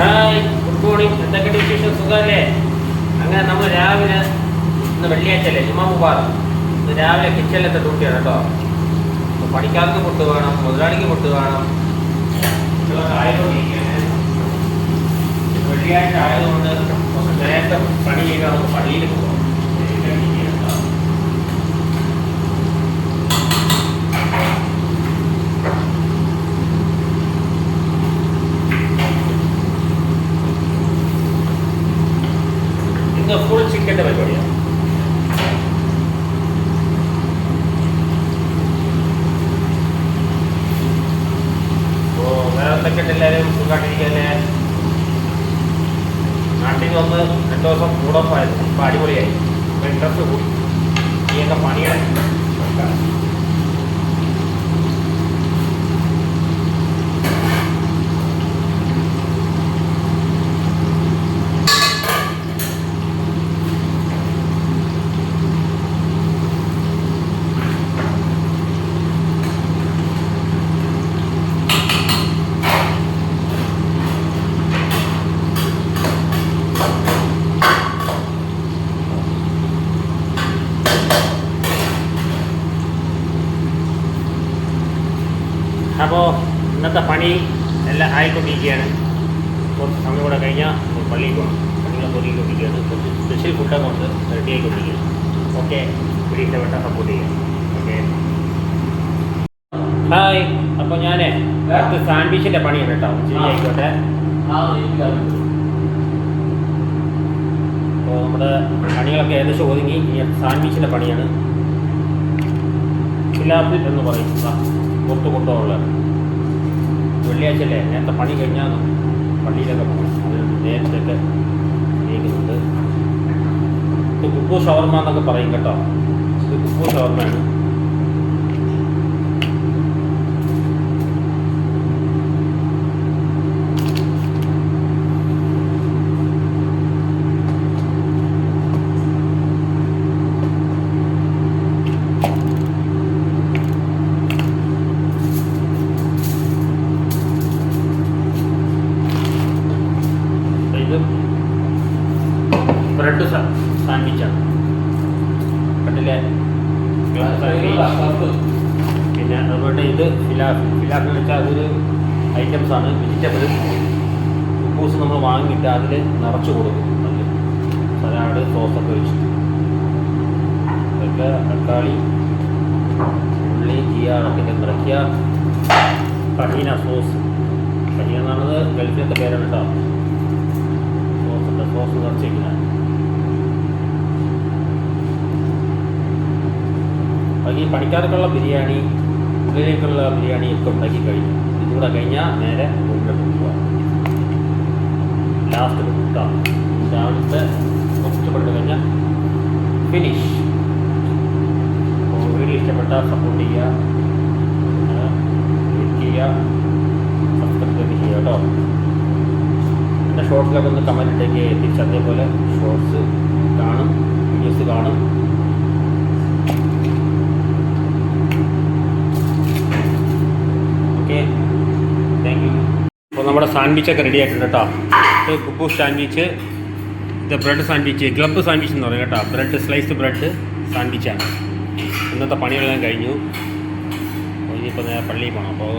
Hi good morning എന്തൊക്കെയുണ്ട് വിശേഷം? സുഖമല്ലേ? അങ്ങനെ നമ്മൾ രാവിലെ ഇന്ന് വെള്ളിയാഴ്ച അല്ലേ ജുമാ മുബാറക്. ഇന്ന് രാവിലെ കിച്ചണിലത്തെ ഡ്യൂട്ടിയാണ് കേട്ടോ. പണിക്കാർക്ക് ഫുഡ് വേണം മുതലാളിക്ക് ഫുഡ് വേണം. വെള്ളിയാഴ്ച ആയതുകൊണ്ട് നേരത്തെ പണി ചെയ്താൽ നമുക്ക് പള്ളിയിൽ പോകാം കേട്ടോ. ഇന്ന് ഫുൾ ചിക്കന്റെ പരിപാടിയാണ് അപ്പോൾ വേറെ എന്തൊക്കെ എല്ലാവരും? സുഖമായിട്ടിരിക്കല്ലേ നാട്ടിൽ വന്ന് രണ്ട് ദിവസം കൂടൊപ്പമായിരുന്നു ഇപ്പം അടിപൊളിയായി. ഇപ്പം ഇൻട്രസ്റ്റ് കൂടി. ഈയൊക്കെ പണിയാണ് അപ്പോൾ ഇന്നത്തെ പണി എല്ലാം ആയിക്കൊണ്ടിരിക്കുകയാണ്. കുറച്ച് സമയം കൂടെ കഴിഞ്ഞാൽ ഒരു പള്ളിയിൽ പോകണം പള്ളികളെ ഒരുങ്ങിക്കൊണ്ടിരിക്കുകയാണ് കുറച്ച് സ്പെഷ്യൽ ഫുഡൊക്കെ ഉണ്ട്. റെഡി ആയിക്കൊണ്ടിരിക്കുകയാണ്. ഓക്കെ ഇവിടെ ഇഷ്ടപ്പെട്ട സപ്പോർട്ട് ചെയ്യാം. ഓക്കെ ഹായ് അപ്പോൾ ഞാൻ അടുത്ത് സാൻഡ്വിച്ചിന്റെ പണിയാണ് കേട്ടോ. ശരി ആയിക്കോട്ടെ. അപ്പോൾ നമ്മുടെ പണികളൊക്കെ ഏകദേശം ഒതുങ്ങി. ഇനി സാൻഡ്വിച്ചിന്റെ പണിയാണ്. ഇല്ലാത്ത എന്ന് പറയും. ദാ, പുറത്ത് കൊണ്ടുപോകുന്നത് വെള്ളിയാഴ്ച അല്ലേ നേരത്തെ പണി കഴിഞ്ഞാൽ പള്ളിയിലൊക്കെ പോകണം അത് നേരത്തെയൊക്കെ ചെയ്യുന്നുണ്ട് ഇത് കുക്കു ഷവർമ എന്നൊക്കെ പറയും കേട്ടോ. ഇത് കുക്കു ഷവർമയാണ് ഇത് ബ്രെഡ് സാൻഡ്വിച്ചാണ് കണ്ടില്ലേ? പിന്നെ അതുപോലെ ഇത് ഫിലാഫ് ഫിലാഫ് എന്ന് വെച്ചാൽ അതൊരു ഐറ്റംസ് ആണ് വെജിറ്റബിൾ ഉപ്പൂസ് നമ്മൾ വാങ്ങിയിട്ട് അതിൽ നിറച്ച് കൊടുക്കും. നല്ല സലാഡ് സോസൊക്കെ വെച്ച്. ഇതൊക്കെ തക്കാളി ഉള്ളി ചീയാറൊക്കെ നിറയ്ക്കുക കഹീന സോസ്. കഹീന എന്നുള്ളത് ഗൾഫിലത്തെ പേരാണ് കേട്ടോ. സോസുണ്ട് സോസ് നിറച്ചിരിക്കുന്നത് ബാക്കി പണിക്കാർക്കുള്ള ബിരിയാണി ഉള്ളിലേക്കുള്ള ബിരിയാണി ഒക്കെ ഉണ്ടാക്കി കഴിഞ്ഞു ഇതുകൂടെ കഴിഞ്ഞാൽ നേരെ റൂമിലോട്ട് പോവുക. ലാസ്റ്റ് കിട്ടാം. രാവിലത്തെ കുറച്ച് പണ്ട് കഴിഞ്ഞാൽ ഫിനിഷ് വീഡിയോ ഇഷ്ടപ്പെട്ട സപ്പോർട്ട് ചെയ്യുക. ചെയ്യുക. സബ്സ്ക്രൈബ് ചെയ്യുക കേട്ടോ. എന്റെ ഷോർട്സിലൊക്കെ ഒന്ന് കമന്റ് ഇട്ടേക്ക്. തിരിച്ചതേപോലെ ഷോർട്സ് കാണും വീഡിയോസ് കാണും ഓക്കെ താങ്ക് യു അപ്പോൾ നമ്മുടെ സാൻഡ്വിച്ചൊക്കെ റെഡി ആയിട്ടുണ്ട് കേട്ടോ. ഇത് കുക്കു സാൻഡ്വിച്ച് ഇത് ബ്രെഡ് സാൻഡ്വിച്ച് ഗ്ലബ് സാൻഡ്വിച്ച് എന്ന് പറയും കേട്ടോ. ബ്രെഡ് സ്ലൈസ്ഡ് ബ്രെഡ് സാൻഡ്വിച്ചാണ് ഇന്നത്തെ പണികളെല്ലാം കഴിഞ്ഞു. ഇനിയിപ്പോൾ നേരെ പള്ളിയിൽ പോകണം അപ്പോൾ